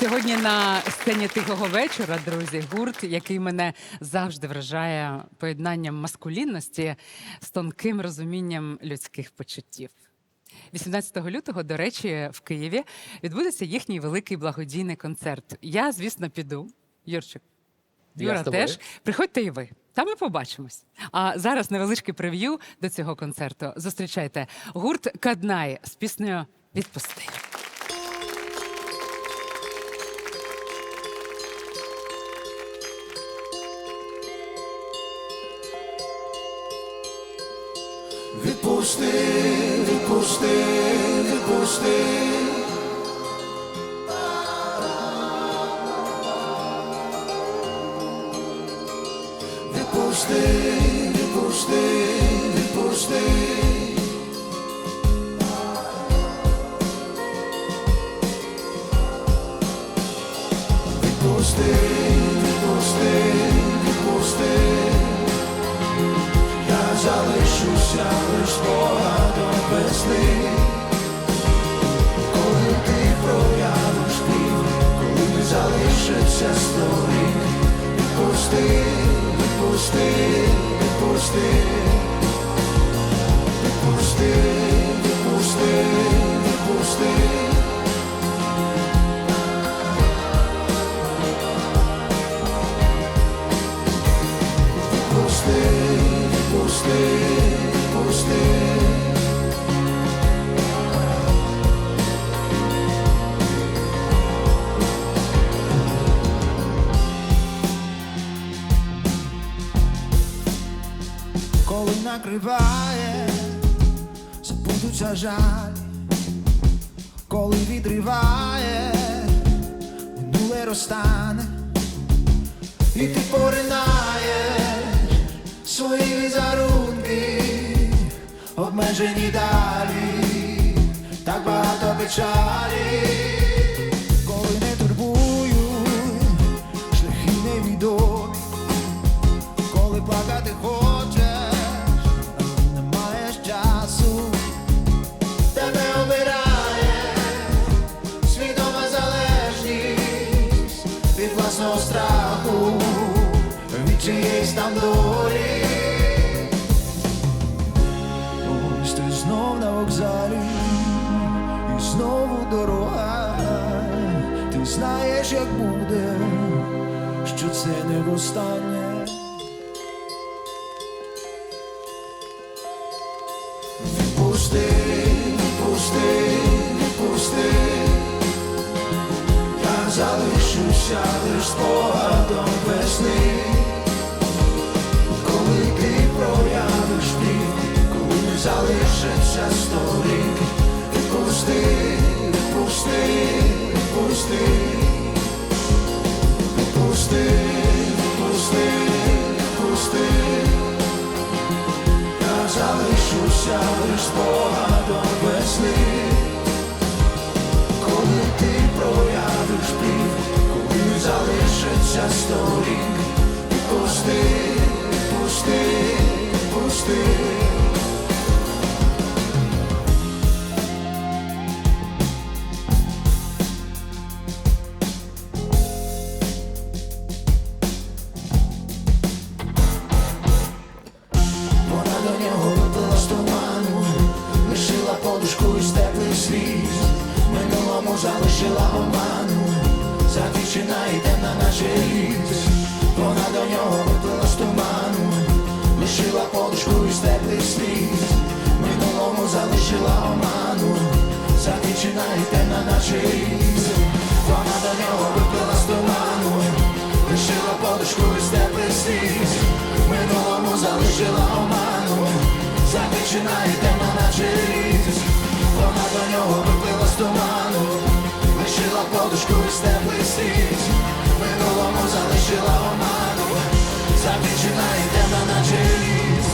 Сьогодні на сцені тихого вечора, друзі, гурт, який мене завжди вражає поєднанням маскулінності з тонким розумінням людських почуттів. 18 лютого, до речі, в Києві відбудеться їхній великий благодійний концерт. Я, звісно, піду. Юрчик, Юра теж. Приходьте і ви. Там ми побачимось. А зараз невеличкий прев'ю до цього концерту. Зустрічайте гурт Каднай з піснею Відпусти. Відпусти, відпусти, відпусти. Відпусти, відпусти, відпусти, відпусти, відпусти, відпусти, відпусти. Коли накриває, забудуться жалі, коли відриває, минуле розтане, і ти поринаєш свої візерунки, обмежені далі, так багато печалі, чиєїсь долі. Ось ти знов на вокзалі, і знову дорога. Ти знаєш, як буде, що це не востаннє. Відпусти, відпусти, відпусти. Я залишуся лиш спогадом весни, залишиться сторік, Відпусти, відпусти, відпусти, відпусти, відпусти, відпусти. Я залишуся лиш спогадом залишила оману, закінчена і темна наче ліс. Вона до нього випила з туману, лишила подушку із теплих сліз, минулому залишила оману, за закінчена і темна наче ліс. Вона до нього випила з туману, лишила подушку із теплих сліз, минулому залишила оману, за закінчена і темна наче ліс. Вона до нього випила з туману, подушку із теплих сліз, минулому залишила оману, Запічена і темна наче ліс.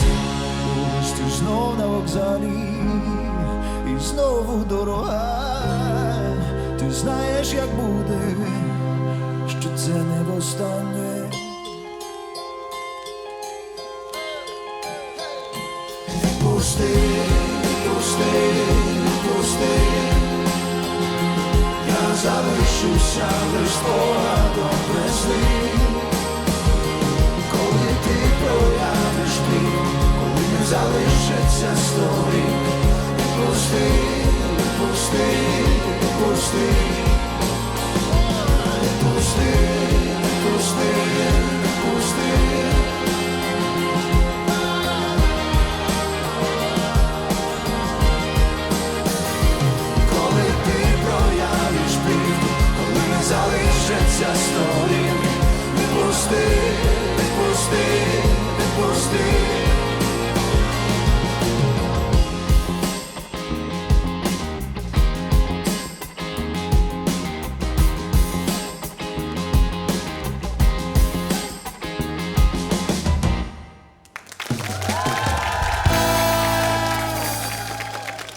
Ти знов на вокзалі, і знову дорога. Ти знаєш, як буде, що це не востаннє. До лиш спогадом весни, коли ти проявиш ти, коли не залишиться сторін, пусти, пусти, пусти, пусти. we'll stay Postin, postin, stay.